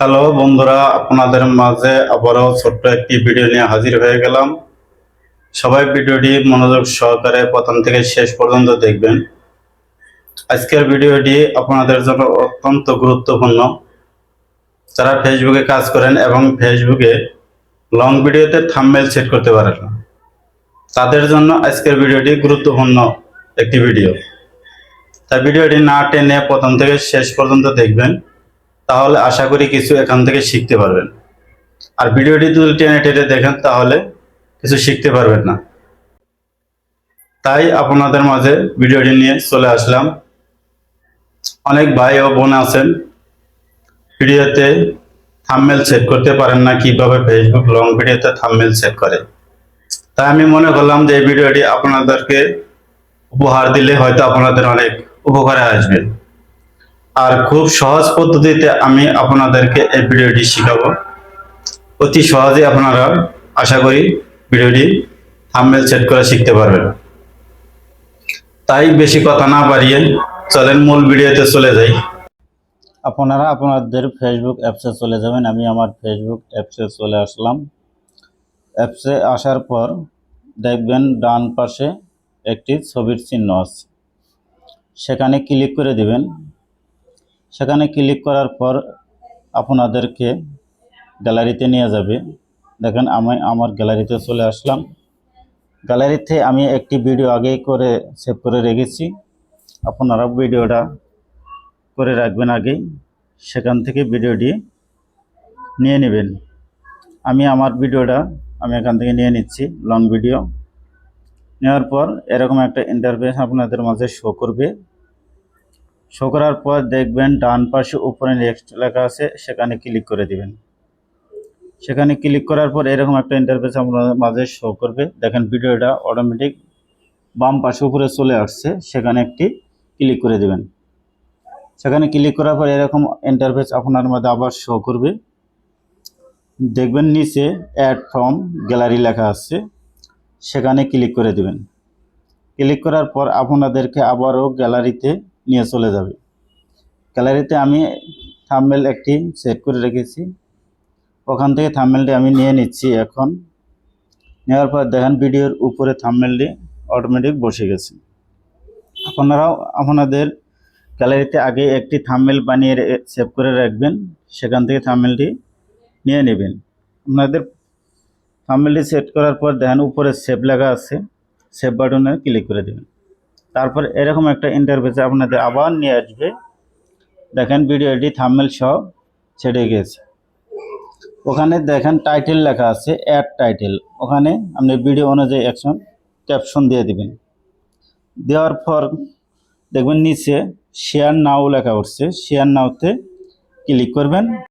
Hello বন্ধুরা, আপনাদের মাঝে আবারও ছোট্ট একটি ভিডিও নিয়ে হাজির হয়ে গেলাম। সবাই ভিডিওটি মনোযোগ সহকারে প্রথম থেকে শেষ পর্যন্ত দেখবেন। আজকের ভিডিওটি আপনাদের জন্য অত্যন্ত গুরুত্বপূর্ণ। যারা ফেসবুকে কাজ করেন এবং ফেসবুকে লং ভিডিওতে থাম্বনেল সেট করতে পারেন না তাদের জন্য আজকের ভিডিওটি গুরুত্বপূর্ণ একটি ভিডিও। তাই ভিডিওটি না টেনে প্রথম থেকে শেষ পর্যন্ত দেখবেন। তাহলে আশা করি কিছু এখান থেকে শিখতে পারবেন। আর ভিডিওটি যদি টেনে টেনে দেখেন, তাহলে কিছু শিখতে পারবেন না। তাই আপনাদের মাঝে ভিডিওটি নিয়ে চলে আসলাম। অনেক ভাই ও বোন আছেন। ভিডিওতে থাম্বনেল সেট করতে পারেন না, কীভাবে ফেসবুক লং ভিডিওতে থাম্বনেল সেট করে। তাই আমি মনে করলাম যে এই ভিডিওটি আপনাদেরকে উপহার দিলে হয়তো আপনাদের অনেক উপকারে আসবে। আর খুব সহজ পদ্ধতিতে আমি আপনাদেরকে এই ভিডিওটি শিখাবো। অতি সহজে আপনারা আশা করি ভিডিওটি থাম্বনেল সেট করে শিখতে পারবেন। তাই বেশি কথা না বাড়িয়ে চলেন মূল ভিডিওতে চলে যাই। আপনারা আপনাদের ফেসবুক অ্যাপসে চলে যাবেন। আমি আমার ফেসবুক অ্যাপসে চলে আসলাম। অ্যাপসে আসার পর দেখবেন ডান পাশে একটি ছবির চিহ্ন আছে। সেখানে ক্লিক করে দিবেন। সেখানে ক্লিক করার পর আপনাদেরকে গ্যালারিতে নিয়ে যাবে। দেখেন আমি আমার গ্যালারিতে চলে আসলাম। গ্যালারিতে আমি একটি ভিডিও আগেই করে সেভ করে রেখেছি। আপনারা ভিডিওটা করে রাখবেন আগেই। সেখান থেকে ভিডিওটি নিয়ে নেবেন। আমি আমার ভিডিওটা আমি এখান থেকে নিয়ে নিচ্ছি লং ভিডিও নেওয়ার পর এরকম একটা ইন্টারফেস আপনাদের মাঝে শো করবে। শো করার পর দেখবেন ডান পাশে উপরে নেক্সট লেখা আছে, সেখানে ক্লিক করে দিবেন। সেখানে ক্লিক করার পর এরকম একটা ইন্টারফেস আপনার মাঝে শো করবে। দেখেন ভিডিওটা অটোমেটিক বাম পাশে উপরে চলে আসছে, সেখানে একটি ক্লিক করে দিবেন। সেখানে ক্লিক করার পর এরকম ইন্টারফেস আপনার মধ্যে আবার শো করবে। দেখবেন নিচে অ্যাড ফ্রম গ্যালারি লেখা আছে, সেখানে ক্লিক করে দিবেন। ক্লিক করার পর আপনাদেরকে আবারও গ্যালারিতে নিয়ে চলে যাবে। গ্যালারিতে আমি থাম্বেল একটি সেট করে রেখেছি। ওখান থেকে থাম্বেলটি আমি নিয়ে নিচ্ছি এখন। নেওয়ার পর দেখেন ভিডিওর উপরে থাম্বেলটি অটোমেটিক বসে গেছে। আপনারাও আপনাদের গ্যালারিতে আগে একটি থাম্বেল বানিয়ে সেভ করে রাখবেন। সেখান থেকে থাম্বেলটি নিয়ে নেবেন। আপনাদের থাম্বেলটি সেট করার পর দেখেন উপরে সেভ লেখা আছে। সেভ বাটনে ক্লিক করে দেবেন। তারপর এরকম একটা ইন্টারফেসে আপনাদের আবার নিয়ে আসবে। দেখেন ভিডিও ভিডিওটি থাম্বেল সহ ছেড়ে গেছে। ওখানে দেখেন টাইটেল লেখা আছে অ্যাড টাইটেল ওখানে আপনি ভিডিও অনুযায়ী অ্যাকশন ক্যাপশন দিয়ে দিবেন। দেওয়ার পর দেখবেন নিচে শেয়ার নাও লেখা উঠছে। শেয়ার নাওতে ক্লিক করবেন।